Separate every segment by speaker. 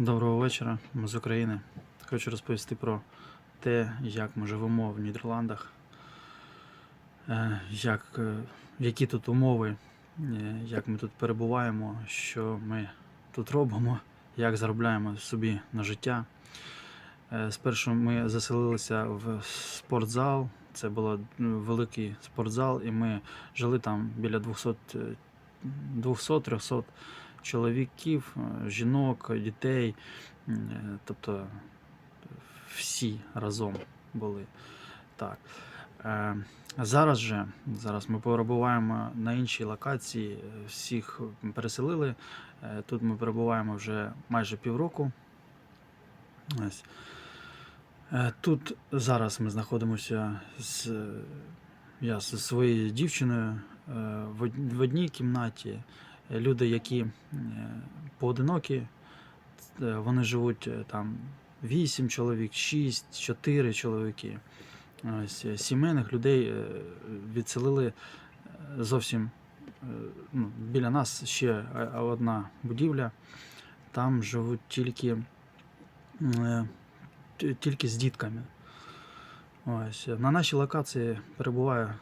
Speaker 1: Доброго вечора, ми з України. Хочу розповісти про те, як ми живемо в Нідерландах, е, як, е, які тут умови, е, як ми тут перебуваємо, що ми тут робимо, як заробляємо собі на життя. Спершу ми заселилися в спортзал. Це був великий спортзал, і ми жили там біля 200 е, 200-300 чоловіків, е, жінок, дітей. Е, Тобто всі разом були. Так. Е, Зараз же зараз ми перебуваємо на іншій локації, всіх переселили. Тут ми перебуваємо вже майже півроку. Ось. Тут зараз ми знаходимося з, я зі своєю дівчиною в одній кімнаті. Люди, які е, поодинокі, е, вони живуть е, там 8 чоловік, 6, 4 чоловіки. Ось сімейних людей відселили зовсім ну, біля нас ще одна будівля. Там живуть тільки, тільки з дітками. Ось. На нашій локації перебуває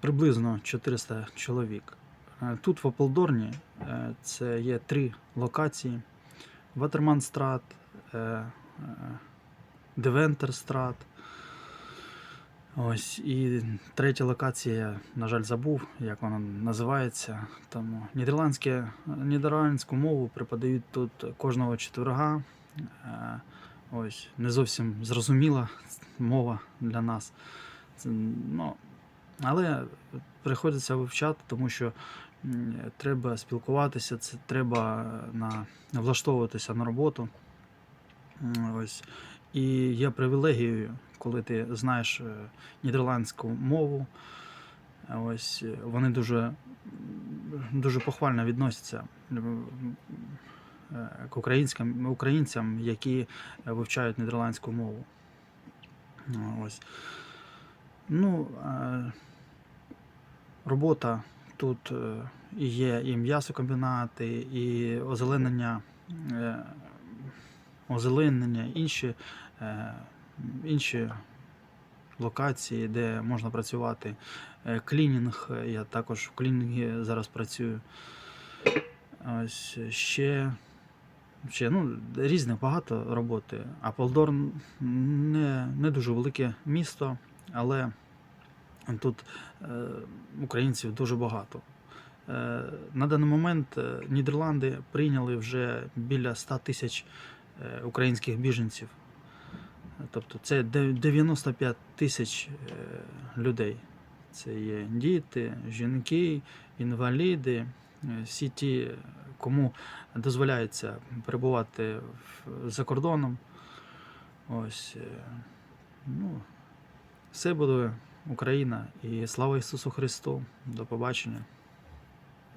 Speaker 1: приблизно 400 чоловік. Е, Тут в Ополдорні е, це є три локації: Ватерманстрат, е, Девентерстрат. Ось і третя локація, на жаль, забув, як вона називається. Тому нідерландську мову преподають тут кожного четверга. Ось, не зовсім зрозуміла мова для нас. Це, ну, але приходиться вивчати, тому що треба спілкуватися, це треба на, влаштовуватися на роботу. Ось. І є привілегією, коли ти знаєш е, нідерландську мову. Ось е, вони дуже, дуже похвально відносяться е, к українським, українцям, які е, вивчають нідерландську мову. Ось. Ну, е, робота тут е, є і м'ясокомбінати, і озеленення, е, озеленення, інші, е, інші локації, де можна працювати. Клінінг, я також в клінінгі зараз працюю. Ось ще, ще ну, різне багато роботи. Аполдорн не, не дуже велике місто, але тут е, українців дуже багато. Е, на даний момент е, Нідерланди прийняли вже біля 100 тисяч українських біженців. Тобто це 95 тисяч людей. Це є діти, жінки, інваліди, всі ті, кому дозволяється перебувати за кордоном. Ось. Ну, все буде Україна і слава Ісусу Христу. До побачення.